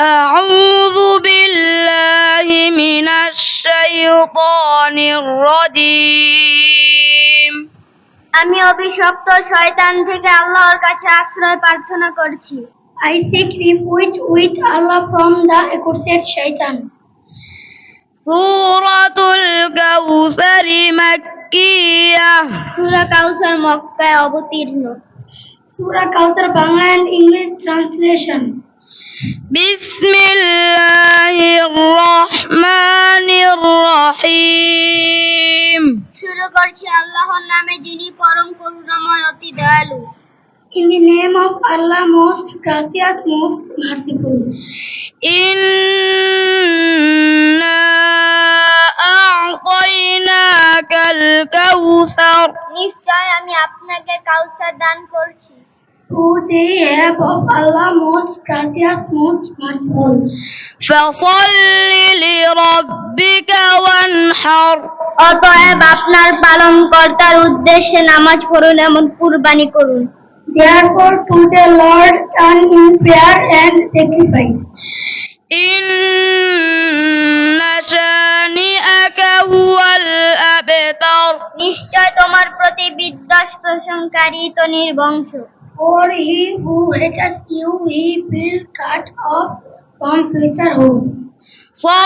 أعوذ بالله من الشيطان الرجيم আমি অভিশপ্ত শয়তান থেকে আল্লাহর কাছে আশ্রয় প্রার্থনা করছি I seek refuge with Allah from the accursed shaitan. سورة الكوثر مكية সূরা কাউসার মক্কায় অবতীর্ণ Surah Kawthar Bangla and English translation. بسم الله الرحمن الرحيم শুরু করছি আল্লাহর নামে যিনি পরম করুণাময় অতি দয়ালু In the name of Allah, most gracious, most merciful. إنا أعطيناك الكوثر নিশ্চয় আমি আপনাকে কাউসার দান করছি Through the help of Allah, most gracious, most merciful. فصل لربك وانحر অতএব আপনার পালন কর্তার উদ্দেশ্যে নামাজ পড়ুন এমন কুরবানি করুন Therefore, to the Lord turn in prayer and sacrifice. إن شانئك هو الأبتر নিশ্চয় তোমার প্রতি বিদ্বেষ প্রশংকারী তো নির্বংশ For he who hates you, he will cut off from future hope. For